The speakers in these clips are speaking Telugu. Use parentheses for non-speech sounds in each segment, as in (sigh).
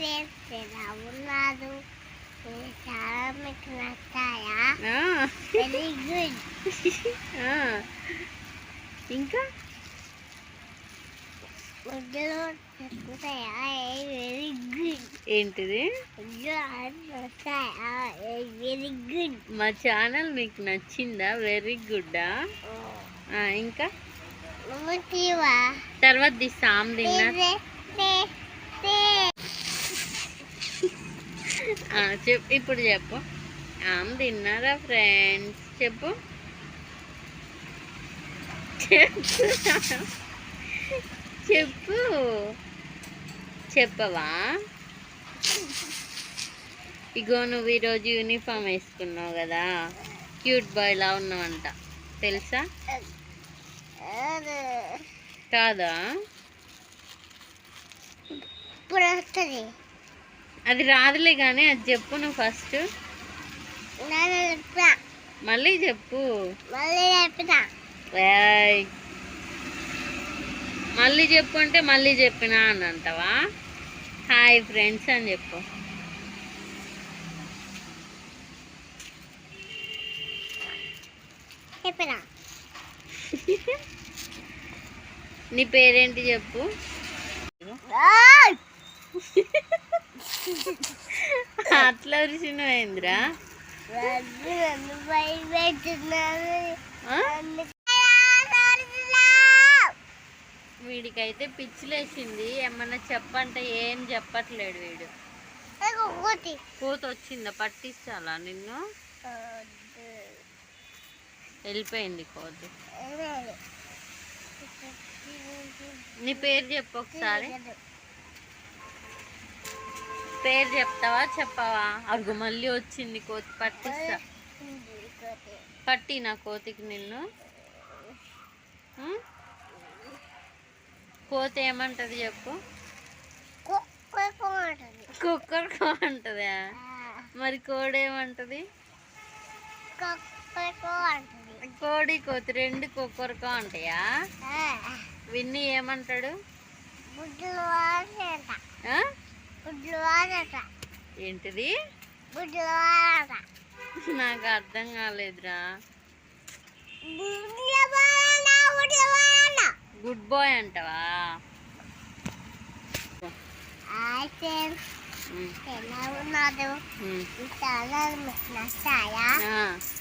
ఎలా ఉన్నారు చాలా మీకు నచ్చాయా? Very good. ఇంకా? ముద్దులు నచ్చాయా వెరీ గుడ్ ఏంటిది? నచ్చాయా వెరీ గుడ్ మా ఛానల్ మీకు నచ్చిందా? వెరీ గుడ్డా ఇంకా? తర్వాత తీస్తా ఆమె తిన్నా చెప్పు ఇప్పుడు చెప్పు. ఆమె తిన్నారా ఫ్రెండ్స్ చెప్పు. చెప్పు. చెప్పు చెప్పవా? ఇగో నువ్వు ఈరోజు యూనిఫామ్ వేసుకున్నావు కదా. క్యూట్ బాయ్లా ఉన్నావంట. తెలుసా? కాదా? ఇప్పుడు వస్తుంది. అది రాదులే కానీ అది చెప్పు నువ్వు ఫస్ట్ మళ్ళీ చెప్పు. మళ్ళీ చెప్పు అంటే మళ్ళీ చెప్పినా అని అంటావా? హాయ్ ఫ్రెండ్స్ అని చెప్పు. నీ పేరేంటి చెప్పు. (laughs) అట్లా? అందుకే వీడికైతే పిచ్చిలేసింది. ఏమన్నా చెప్పంటే ఏం చెప్పట్లేడు వీడు. పూత వచ్చిందా పట్టించాలా నిన్ను? వెళ్ళిపోయింది కోతి. నీ పేరు చెప్పు ఒకసారి. పేరు చెప్తావా చెప్పవా? అరుగు మళ్ళీ వచ్చింది కోతి పట్టిస్తా పట్టి నా కోతికి నిన్ను? కోతి ఏమంటది చెప్పు? కుక్కర్ అంటదా? మరి కోడి ఏమంటది? కోడి కోతి రెండు కుక్కర్కో అంటాయా? విన్ని ఏమంటాడు? ఏంటిది? నాకు అర్థం కాలేదురా. గుడ్ బాయ్ అంటావా?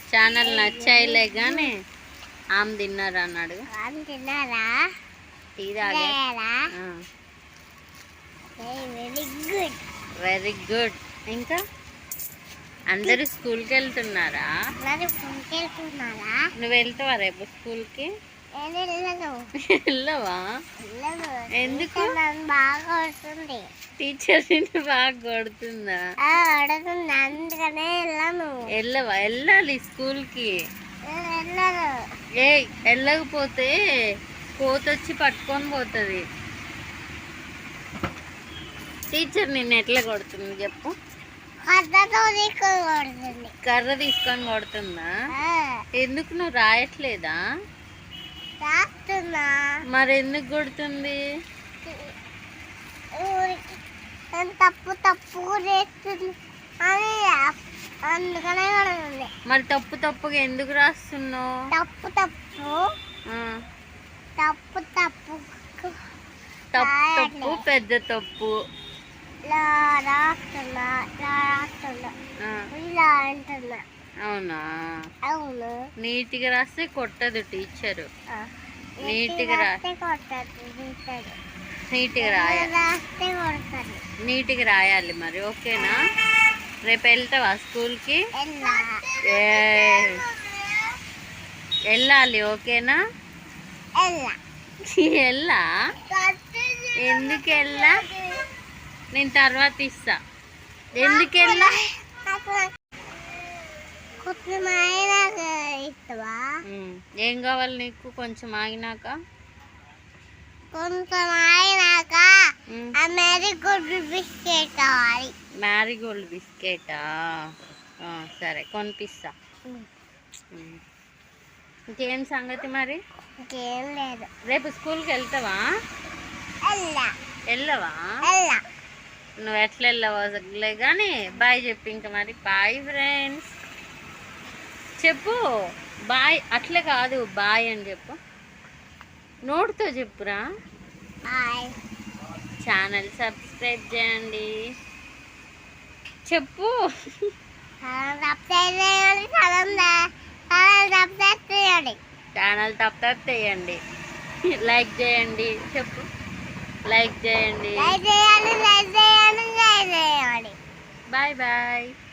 ఛానల్ నచ్చాయిలే కానీ ఆమె తిన్నారు అన్నాడు. తిన్నారా? టీ లేదా వెరీ గుడ్ వెరీ గుడ్. ఇంకా? అందరూ స్కూల్కి వెళ్తున్నారా నువ్వు వెళ్తావా రేపు స్కూల్కి? వెళ్ళవా? ఎందుకు? బాగా టీచర్ నిన్ను బాగా కొడుతుందా? అడుగుతుంది అందుకనే వెళ్ళను. వెళ్ళవా? వెళ్ళాలి స్కూల్కి. ఏ వెళ్ళకపోతే కోతొచ్చి పట్టుకొని పోతుంది. టీచర్ నిన్ను ఎట్లా కొడుతుంది చెప్పు. కర్ర తీసుకొని కొడుతుందా? ఎందుకు నువ్వు రాయట్లేదా? మరి ఎందుకు కొడుతుంది? తప్పు తప్పు అందుకనే మరి తప్పు తప్పుగా ఎందుకు రాస్తున్నావు? తప్పు తప్పు. తప్పు తప్పు తప్పు తప్పు పెద్ద తప్పు. అవునా? అవును. నీట్గా రాస్తే కొట్టదు టీచరు. నీట్గా రాస్తే. నీట్గా రాయాలి నీట్గా రాయాలి మరి ఓకేనా? రేపు వెళ్తావా స్కూల్కి? వెళ్ళాలి ఓకేనా? వెళ్ళా? (laughs) ఎందుకు వెళ్ళా? నేను తర్వాత ఇస్తా. ఎందుకు వెళ్ళా కొంచెం అయినాక ఇస్తావా? ఉమ్, ఏం కావాలి నీకు? కొంచెం ఆగినాక? కొంచెం అయినాక ఉమ్, ఆ మేరీ గుడ్డు బిస్కెట్ కావాలి మ్యారీగోల్డ్ బిస్కెటా సరే కొనిపిస్తా. ఇంకేం సంగతి మరి? ఇంకేం లేదు. రేపు స్కూల్కి వెళ్తావా? వెళ్ళవా? నువ్వు ఎట్లా వెళ్ళవలే కానీ బాయ్ చెప్పు ఇంకా మరి. Bye friends. చెప్పు బాయ్ అట్లే కాదు బాయ్ అని చెప్పు. నోటితో చెప్పురా. హాయ్ ఛానల్ సబ్స్క్రైబ్ చేయండి. చెప్పు. సబ్స్క్రైబ్ సబ్స్క్రైబ్ ఛానల్ తప్ప చేయండి. లైక్ చేయండి. చెప్పు. లైక్ చేయండి. లైక్